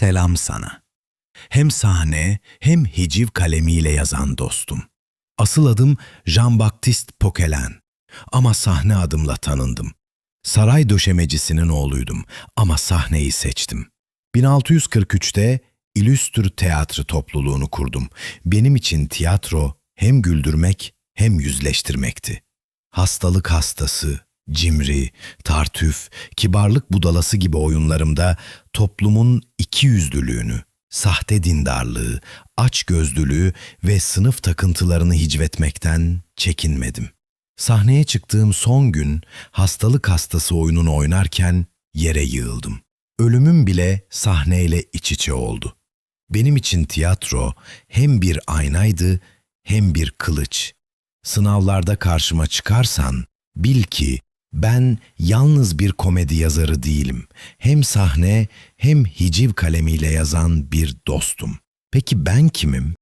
Selam sana. Hem sahne hem hiciv kalemiyle yazan dostum. Asıl adım Jean-Baptiste Poquelin ama sahne adımla tanındım. Saray döşemecisinin oğluydum ama sahneyi seçtim. 1643'te İllüstr Tiyatro topluluğunu kurdum. Benim için tiyatro hem güldürmek hem yüzleştirmekti. Hastalık hastası, cimri, tartüf, kibarlık budalası gibi oyunlarımda toplumun ikiyüzlülüğünü, sahte dindarlığı, açgözlülüğü ve sınıf takıntılarını hicvetmekten çekinmedim. Sahneye çıktığım son gün hastalık hastası oyununu oynarken yere yığıldım. Ölümüm bile sahneyle iç içe oldu. Benim için tiyatro hem bir aynaydı hem bir kılıç. Sınavlarda karşıma çıkarsan bil ki ben yalnız bir komedi yazarı değilim. Hem sahne hem hiciv kalemiyle yazan bir dostum. Peki ben kimim?